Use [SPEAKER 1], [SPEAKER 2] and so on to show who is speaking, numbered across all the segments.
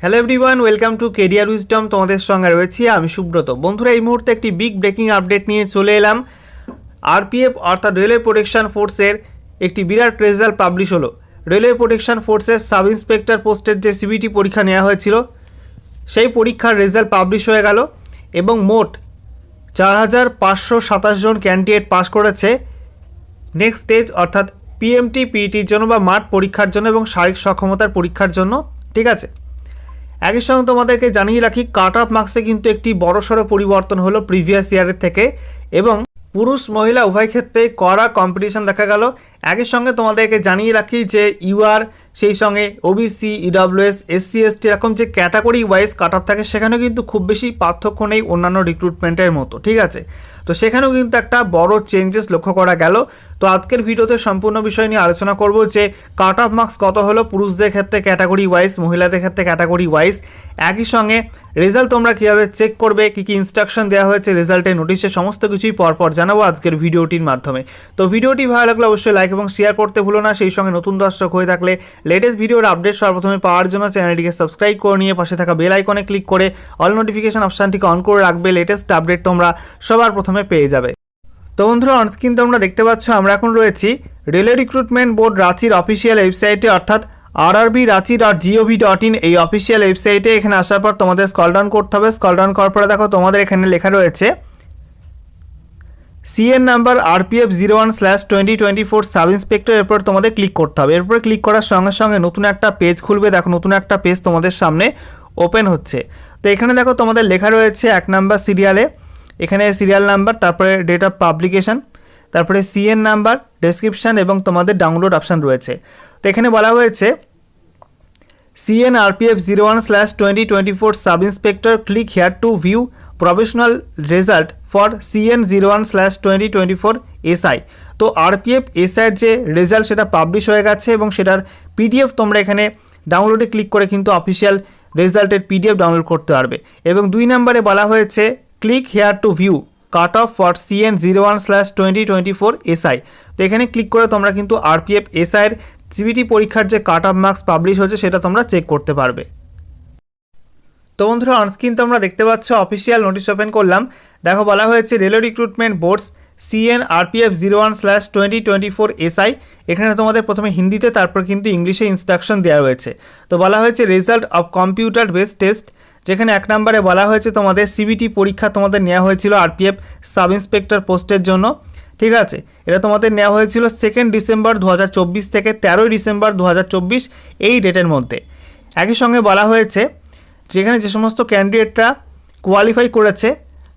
[SPEAKER 1] Hello everyone welcome to career wisdom তোমাদের সঙ্গে রয়েছি আমি সুব্রত। বন্ধুরা, এই মুহূর্তে একটি বিগ ব্রেকিং আপডেট নিয়ে চলে এলাম। আরপিএফ অর্থাৎ রেলওয়ে প্রোটেকশন ফোর্সের একটি বিরাট রেজাল্ট পাবলিশ হলো। রেলওয়ে প্রোটেকশন ফোর্সের সাব ইন্সপেক্টর পোস্টের যে সিবিটি পরীক্ষা নেওয়া হয়েছিল, সেই পরীক্ষার রেজাল্ট পাবলিশ হয়ে গেল এবং মোট চার হাজার পাঁচশো সাতাশ জন ক্যান্ডিডেট পাস করেছে। নেক্সট স্টেজ অর্থাৎ পিএমটি পিইটির জন্য বা মাঠ পরীক্ষার জন্য এবং শারীরিক সক্ষমতার পরীক্ষার জন্য, ঠিক আছে? একই সঙ্গে তোমাদেরকে জানিয়ে রাখি কাট অফ মার্কসে কিন্তু একটি বড়সড় পরিবর্তন হলো প্রিভিয়াস ইয়ারের থেকে এবং পুরুষ মহিলা উভয় ক্ষেত্রে কড়া কম্পিটিশন দেখা গেল। একই সঙ্গে তোমাদেরকে জানিয়ে রাখি যে ইউআর সেই সঙ্গে ওবিসি ইডব্লিউএস এসসি এসটি এরকম যে ক্যাটাগরি ওয়াইজ কাট অফ থাকে, সেখানেও কিন্তু খুব বেশি পার্থক্য নেই অন্যান্য রিক্রুটমেন্টের মতো, ঠিক আছে? তো সেখানেও কিন্তু একটা বড় চেঞ্জেস লক্ষ্য করা গেল। তো আজকের ভিডিওতে সম্পূর্ণ বিষয় নিয়ে আলোচনা করব যে কাট অফ মার্কস কত হলো পুরুষদের ক্ষেত্রে ক্যাটাগরি ওয়াইজ মহিলাদের ক্ষেত্রে ক্যাটাগরি ওয়াইজ একই সঙ্গে রেজাল্ট তোমরা কীভাবে চেক করবে, কী কী ইনস্ট্রাকশন দেওয়া হয়েছে রেজাল্টের নোটিশে সমস্ত কিছুই পরপর জানাব আজকের ভিডিওটির মাধ্যমে। তো ভিডিওটি ভালো লাগলে অবশ্যই লাইক এবং শেয়ার করতে ভুলো না। সেই সঙ্গে নতুন দর্শক হয়ে থাকলে লেটেস্ট ভিডিওর আপডেট সর্বপ্রথমে পাওয়ার জন্য চ্যানেলটিকে সাবস্ক্রাইব করে নিয়ে পাশে থাকা বেল আইকনে ক্লিক করে অল নোটিফিকেশন অপশানটিকে অন করে রাখবে। লেটেস্ট আপডেট তোমরা সবার প্রথমে পেয়ে যাবে। তো বন্ধুরা অনস্ক্রিন তোমরা দেখতে পাচ্ছ, আমরা এখন রয়েছি রেলওয়ে রিক্রুটমেন্ট বোর্ড রাঁচির অফিসিয়াল ওয়েবসাইটে অর্থাৎ RRB Ranchi dot GOV dot in এই অফিসিয়াল ওয়েবসাইটে এখানে আসার পর তোমাদের স্কল ডাউন করতে হবে। স্কল ডাউন করার পরে দেখো তোমাদের এখানে লেখা রয়েছে CN number RPF zero one slash twenty twenty four sub inspector এরপর তোমাদের ক্লিক করতে হবে। এরপরে ক্লিক করার সঙ্গে সঙ্গে নতুন একটা পেজ খুলবে। দেখো, নতুন একটা পেজ তোমাদের সামনে ওপেন হচ্ছে। তো এখানে দেখো তোমাদের লেখা রয়েছে এক নাম্বার সিরিয়ালে এখানে সিরিয়াল নাম্বার তারপরে ডেট অফ পাবলিকেশন তারপরে সিএন নাম্বার ডেসক্রিপশান এবং তোমাদের ডাউনলোড অপশান রয়েছে। তো এখানে বলা হয়েছে CN RPF zero one slash twenty twenty four sub inspector click here to view professional result for CN zero one slash twenty twenty four SI তো RPF এসআইয়ের যে রেজাল্ট সেটা পাবলিশ হয়ে গেছে এবং সেটার পিডিএফ তোমরা এখানে ডাউনলোডে ক্লিক করে কিন্তু অফিসিয়াল রেজাল্টের পিডিএফ ডাউনলোড করতে পারবে। এবং দুই নম্বরে বলা হয়েছে click here to view cut off for CN zero one slash twenty twenty four SI তো এখানে ক্লিক করে তোমরা কিন্তু আরপিএফ এসআইয়ের সিবিটি পরীক্ষার যে কাট অফ মার্কস পাবলিশ হয়েছে সেটা তোমরা চেক করতে পারবে। তো বন্ধুরা অনস্ক্রিন তোমরা দেখতে পাচ্ছ অফিসিয়াল নোটিশ ওপেন করলাম। দেখো, বলা হয়েছে railway recruitment boards CN RPF zero one slash twenty twenty four SI এখানে তোমাদের প্রথমে হিন্দিতে, তারপর কিন্তু ইংলিশে ইনস্ট্রাকশন দেওয়া হয়েছে। তো বলা হয়েছে result of computer base test যেখানে এক নম্বরে বলা হয়েছে তোমাদের সিবিটি পরীক্ষা তোমাদের নেওয়া হয়েছিল আরপিএফ সাব ইন্সপেক্টর পোস্টের জন্য। ঠিক আছে? এটা তোমাদের নেওয়া হয়েছিল সেকেন্ড ডিসেম্বর দু হাজার চব্বিশ থেকে তেরোই ডিসেম্বর দু হাজার চব্বিশ এই ডেটের মধ্যে। একই সঙ্গে বলা হয়েছে যেখানে যে সমস্ত ক্যান্ডিডেটরা কোয়ালিফাই করেছে,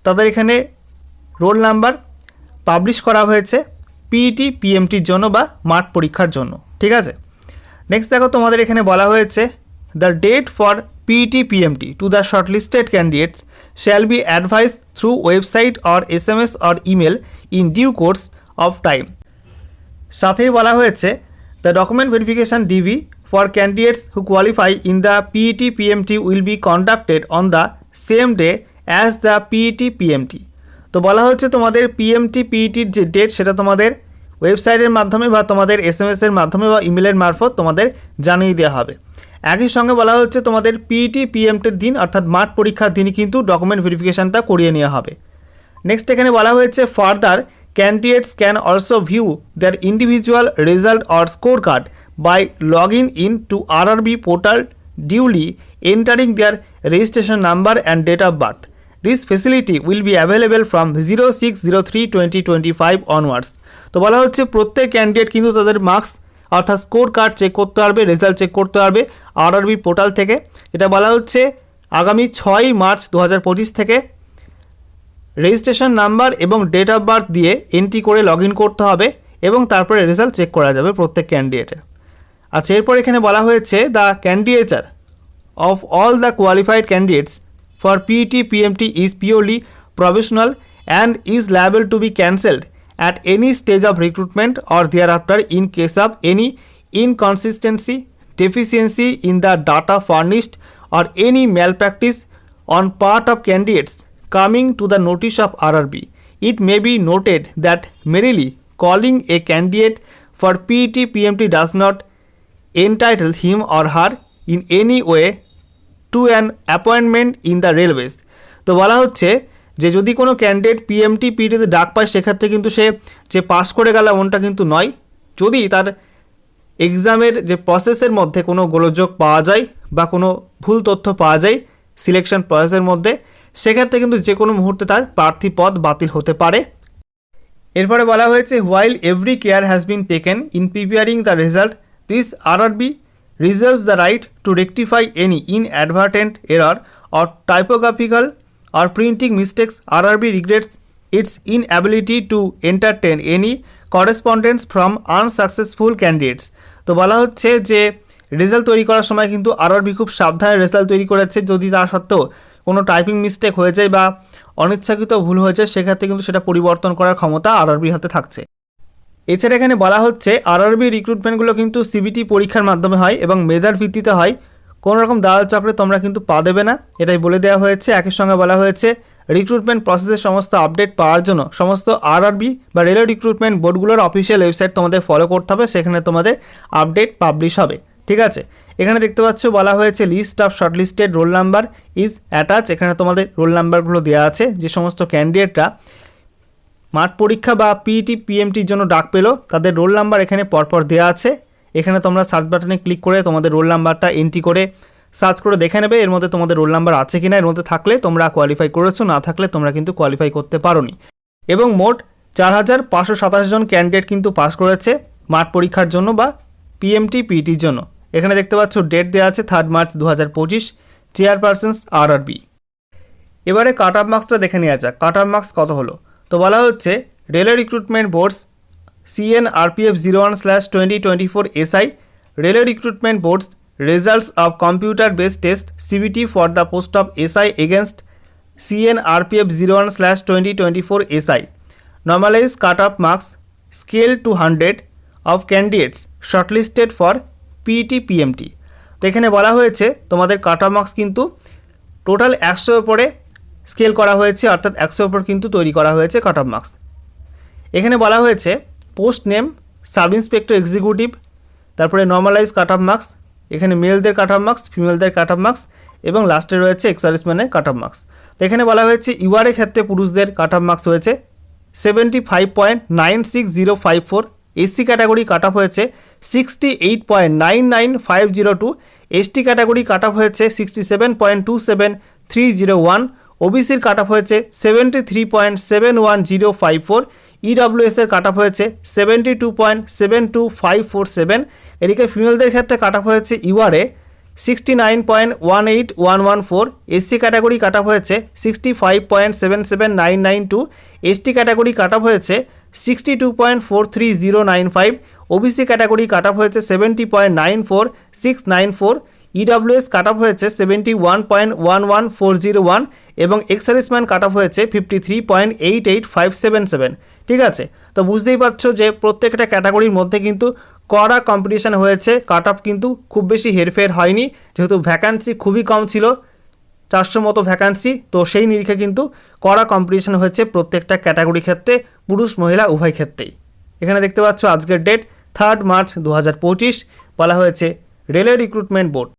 [SPEAKER 1] তাদের এখানে রোল নাম্বার পাবলিশ করা হয়েছে পিইটি পিএমটির জন্য বা মাঠ পরীক্ষার জন্য, ঠিক আছে? নেক্সট দেখো তোমাদের এখানে বলা হয়েছে the date for PET PMT to the shortlisted candidates shall be advise through website or S M S or email in due course of time সাথেই বলা হয়েছে the document verification DV for candidates who qualify in the PET PMT will be conducted on the same day as the PET PMT তো বলা হচ্ছে তোমাদের PMT পিইটির যে date সেটা তোমাদের ওয়েবসাইটের মাধ্যমে বা তোমাদের এস এম এসের মাধ্যমে বা ইমেলের মারফত তোমাদের জানিয়ে দেওয়া হবে। একই সঙ্গে বলা হচ্ছে তোমাদের পিইটি পিএমটির দিন, অর্থাৎ মাঠ পরীক্ষার দিনই কিন্তু ডকুমেন্ট ভেরিফিকেশানটা করিয়ে নেওয়া হবে। নেক্সট এখানে বলা হয়েছে further candidates can also view their individual result or score card duly entering their registration number and date of birth this facility will be available from zero six zero three twenty twenty five onwards তো বলা হচ্ছে প্রত্যেক candidate কিন্তু তাদের marks অর্থাৎ score card check করতে পারবে result check করতে পারবে আর আরবি পোর্টাল থেকে। এটা বলা হচ্ছে আগামী ছয়ই মার্চ দু হাজার পঁচিশ থেকে রেজিস্ট্রেশন নাম্বার এবং ডেট অফ বার্থ দিয়ে এন্ট্রি করে লগ করতে হবে এবং তারপরে রেজাল্ট চেক করা যাবে প্রত্যেক ক্যান্ডিডেটের আচ্ছা এরপর এখানে বলা হয়েছে the candidature of all the qualified candidates for PT PMT is purely professional and is liable to be cancelled at any stage of recruitment or thereafter in case of any inconsistency deficiency in the data furnished or any malpractice on part of candidates coming to the notice of R R B it may be noted that merely calling a candidate for PT PMT does not entitle him or her in any way to an appointment in the railways তো বলা হচ্ছে যে যদি কোনো candidate PMT পিটিতে ডাক পায়, সেক্ষেত্রে কিন্তু সে যে পাস করে গেল এমনটা কিন্তু নয়। যদি তার এক্সামের যে প্রসেসের মধ্যে কোনো গোলযোগ পাওয়া যায় বা কোনো ভুল তথ্য পাওয়া যায় সিলেকশন প্রসেসের মধ্যে, সেক্ষেত্রে কিন্তু যে কোনো মুহূর্তে তার প্রার্থী পদ বাতিল হতে পারে। এরপরে বলা হয়েছে while every care has been taken in preparing the result this RRB reserves the right to rectify any inadvertent error or typographical or printing mistakes. RRB regrets its inability to entertain any correspondence from unsuccessful candidates. তো বলা হচ্ছে যে result তৈরি করার সময় কিন্তু RRB খুব সাবধানে রেজাল্ট তৈরি করেছে। যদি তা সত্ত্বেও কোনো টাইপিং মিস্টেক হয়ে যায় বা অনিচ্ছাকৃত ভুল হয়ে যায়, সেক্ষেত্রে কিন্তু সেটা পরিবর্তন করার ক্ষমতা আরআরবির হাতে থাকছে। এছাড়া এখানে বলা হচ্ছে আরআরবি রিক্রুটমেন্টগুলো কিন্তু সিবিটি পরীক্ষার মাধ্যমে হয় এবং মেধার ভিত্তিতে হয়। কোনো রকম দালাল চক্রে তোমরা কিন্তু পা দেবে না। এটাই বলে দেওয়া হয়েছে। একই সঙ্গে বলা হয়েছে রিক্রুটমেন্ট প্রসেসের সমস্ত আপডেট পাওয়ার জন্য সমস্ত আরআরবি বা রেলওয়ে রিক্রুটমেন্ট বোর্ডগুলোর অফিসিয়াল ওয়েবসাইট তোমাদের ফলো করতে হবে। সেখানে তোমাদের আপডেট পাবলিশ হবে। ঠিক আছে? এখানে দেখতে পাচ্ছ, বলা হয়েছে list of shortlisted roll number is attach এখানে তোমাদের রোল নাম্বারগুলো দেওয়া আছে। যে সমস্ত ক্যান্ডিডেটরা মাঠ পরীক্ষা বা পিইটি পিএমটির জন্য ডাক পেল। তাদের রোল নাম্বার এখানে পরপর দেওয়া আছে। এখানে তোমরা সার্চ বাটনে ক্লিক করে তোমাদের রোল নাম্বারটা এন্ট্রি করে সার্চ করে দেখে নেবে। এর মধ্যে তোমাদের রোল নাম্বার আছে কিনা, এর মধ্যে থাকলে তোমরা কোয়ালিফাই করেছ, না থাকলে তোমরা কিন্তু কোয়ালিফাই করতে পারোনি। এবং মোট চার হাজার পাঁচশো সাতাশ জন ক্যান্ডিডেট কিন্তু পাস করেছে মাঠ পরীক্ষার জন্য বা পিএমটি পিইটির জন্য। এখানে দেখতে পাচ্ছ ডেট দেওয়া আছে থার্ড মার্চ দু হাজার পঁচিশ চেয়ারপারসন্স আরআরবি এবারে কাট অফ মার্কসটা দেখে নেওয়া যাক। কাট অফ মার্কস কত হলো? তো বলা হচ্ছে railway recruitment boards CN RPF zero one slash twenty twenty four SI railway recruitment boards results of computer based test CBT for the post of SI against CN RPF zero one slash twenty twenty four SI normalize cut off marks scale to hundred of candidates shortlisted for PET PMT তো এখানে বলা হয়েছে, তোমাদের cut off marks কিন্তু total একশোর উপরে scale করা হয়েছে, অর্থাৎ একশোর উপর কিন্তু তৈরি করা হয়েছে কাট অফ মার্কস এখানে বলা হয়েছে post name sub inspector executive তারপরে নর্মালাইজ কাট অফ মার্কস এখানে মেলদের কাট অফ মার্কস ফিমেলদের কাট অফ মার্কস এবং লাস্টে রয়েছে এক্সারিসম্যানের কাট অফ মার্কস তো এখানে বলা হয়েছে ইউআরের ক্ষেত্রে পুরুষদের কাট অফ মার্কস হয়েছে। Seventy five point nine six zero five four SC category cut off হয়েছে। Sixty eight point nine nine five zero two ST category cut off হয়েছে। Sixty seven point two seven three zero one ওবিসির cut off হয়েছে seventy three point seven one zero five four ইডব্লিউএসের cut off হয়েছে seventy two point seven two five four seven এদিকে ফিমেলদের ক্ষেত্রে কাট off হয়েছে ইউআরএ sixty nine point one eight one one four SC category cut off হয়েছে sixty five point seven seven nine nine two ST category cut off হয়েছে sixty two point four three zero nine five OBC category cut off হয়েছে seventy point nine four six nine four EWS cut off হয়েছে seventy one point one one four zero one এবং ex serviceman cut off হয়েছে fifty three point eight eight five seven seven ঠিক আছে? তো বুঝতেই পারছ যে প্রত্যেকটা ক্যাটাগরির মধ্যে কিন্তু কড়া কম্পিটিশান হয়েছে। কাট অফ কিন্তু খুব বেশি হেরফের হয়নি। যেহেতু ভ্যাকান্সি খুবই কম ছিল, চারশো মতো ভ্যাকান্সি তো সেই নিরিখে কিন্তু কড়া কম্পিটিশান হয়েছে প্রত্যেকটা ক্যাটাগরি ক্ষেত্রে, পুরুষ, মহিলা, উভয় ক্ষেত্রেই। এখানে দেখতে পাচ্ছ আজকের ডেট থার্ড মার্চ দু হাজার পঁচিশ, বলা হয়েছে রেলওয়ে রিক্রুটমেন্ট বোর্ড